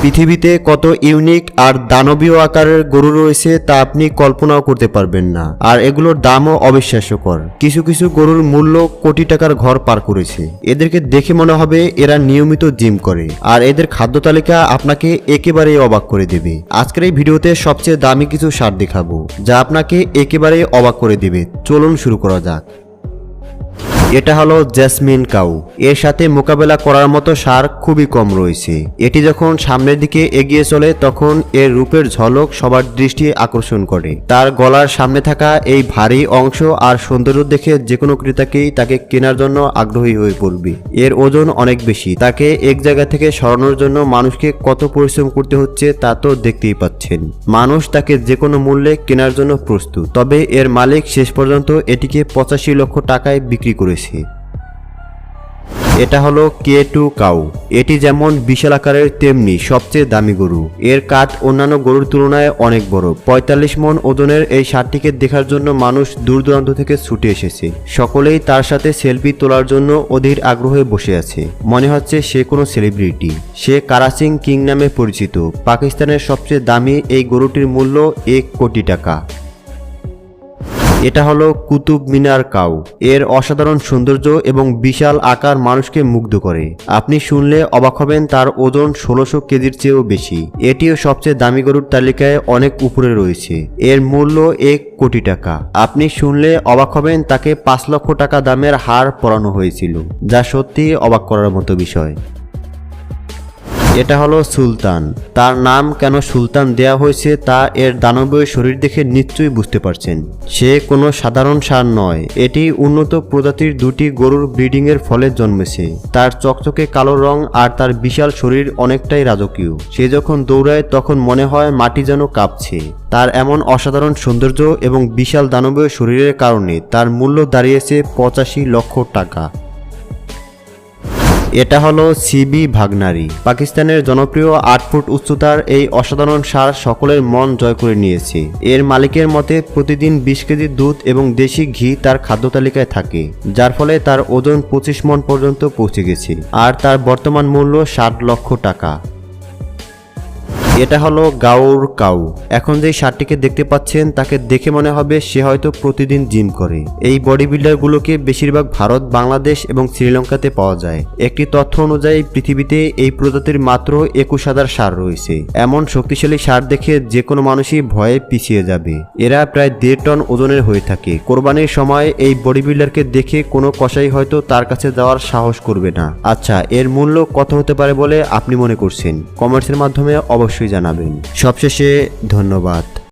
পৃথিবীতে কত ইউনিক আর দানবীয় আকারের গরু রয়েছে তা আপনি কল্পনাও করতে পারবেন না। আর এগুলোর দামও অবিশ্বাস্যকর। কিছু কিছু গরুর মূল্য কোটি টাকার ঘর পার করেছে। এদেরকে দেখে মনে হবে এরা নিয়মিত জিম করে। আর এদের খাদ্য তালিকা আপনাকে একেবারেই অবাক করে দেবে। আজকের এই ভিডিওতে সবচেয়ে দামি কিছু সার দেখাবো, যা আপনাকে একেবারেই অবাক করে দেবে। চলুন শুরু করা যাক। এটা হলো জেসমিন কাউ। এর সাথে মোকাবেলা করার মতো সার খুবই কম রয়েছে। এটি যখন সামনের দিকে এগিয়ে চলে, তখন এর রূপের ঝলক সবার দৃষ্টি আকর্ষণ করে। তার গলার সামনে থাকা এই ভারী অংশ আর সৌন্দর্য দেখে যে কোনো ক্রেতাকেই তাকে কেনার জন্য আগ্রহী হয়ে পড়বে। এর ওজন অনেক বেশি। তাকে এক জায়গা থেকে সরানোর জন্য মানুষকে কত পরিশ্রম করতে হচ্ছে তা তো দেখতেই পাচ্ছেন। মানুষ তাকে যে কোনো মূল্যে কেনার জন্য প্রস্তুত। তবে এর মালিক শেষ পর্যন্ত এটিকে পঁচাশি লক্ষ টাকায় বিক্রি করেছে। এটা হলো কে টু কাউ। এটি যেমন বিশাল আকারের, তেমনি সবচেয়ে দামি গরু। এর কাঠ অন্যান্য গরুর তুলনায় অনেক বড়। পঁয়তাল্লিশ মন ওজনের এই সারটিকে দেখার জন্য মানুষ দূর দূরান্ত থেকে ছুটে এসেছে। সকলেই তার সাথে সেলফি তোলার জন্য অধীর আগ্রহে বসে আছে। মনে হচ্ছে সে কোনো সেলিব্রিটি। সে কারাসিং কিং নামে পরিচিত। পাকিস্তানের সবচেয়ে দামি এই গরুটির মূল্য এক কোটি টাকা। এটা হলো কুতুব মিনার কাউ। এর অসাধারণ সৌন্দর্য এবং বিশাল আকার মানুষকে মুগ্ধ করে। আপনি শুনলে অবাক হবেন তার ওজন ষোলোশো কেজির চেয়েও বেশি। এটিও সবচেয়ে দামি গরুর তালিকায় অনেক উপরে রয়েছে। এর মূল্য এক কোটি টাকা। আপনি শুনলে অবাক হবেন তাকে পাঁচ লক্ষ টাকা দামের হার পরানো হয়েছিল, যা সত্যি অবাক করার মতো বিষয়। এটা হলো সুলতান। তার নাম কেন সুলতান দেয়া হয়েছে তা এর দানবীয় শরীর দেখে নিশ্চয়ই বুঝতে পারছেন। সে কোনো সাধারণ সার নয়। এটি উন্নত প্রজাতির দুটি গরুর ব্রিডিং এর ফলে জন্মেছে। তার চকচকে কালো রং আর তার বিশাল শরীর অনেকটাই রাজকীয়। সে যখন দৌড়ায় তখন মনে হয় মাটি যেন কাঁপছে। তার এমন অসাধারণ সৌন্দর্য এবং বিশাল দানবীয় শরীরের কারণে তার মূল্য দাঁড়িয়েছে পঁচাশি লক্ষ টাকা। এটা হলো সিবি ভাগনারি। পাকিস্তানের জনপ্রিয় আট ফুট উচ্চতার এই অসাধারণ সার সকলের মন জয় করে নিয়েছে। এর মালিকের মতে, প্রতিদিন বিশ কেজি দুধ এবং দেশি ঘি তার খাদ্য তালিকায় থাকে, যার ফলে তার ওজন পঁচিশ মন পর্যন্ত পৌঁছে গেছে। আর তার বর্তমান মূল্য ষাট লক্ষ টাকা। এটা হলো গাউর কাউ। এখন যে শার্টটিকে দেখতে পাচ্ছেন, তাকে দেখে মনে হবে সে হয়তো প্রতিদিন জিম করে। এই বডি বিল্ডারগুলোকে বেশিরভাগ ভারত, বাংলাদেশ এবং শ্রীলঙ্কাতে পাওয়া যায়। একটি তথ্য অনুযায়ী, পৃথিবীতে এই প্রজাতির মাত্র একুশ হাজার সার রয়েছে। এমন শক্তিশালী সার দেখে যে কোনো মানুষই ভয়ে পিছিয়ে যাবে। এরা প্রায় দেড় টন ওজনের হয়ে থাকে। কোরবানির সময় এই বডি বিল্ডারকে দেখে কোনো কষাই হয়তো তার কাছে যাওয়ার সাহস করবে না। আচ্ছা এর মূল্য কত হতে পারে বলে আপনি মনে করছেন? কমেন্টসের মাধ্যমে অবশ্যই জানাবেন। সবশেষে ধন্যবাদ।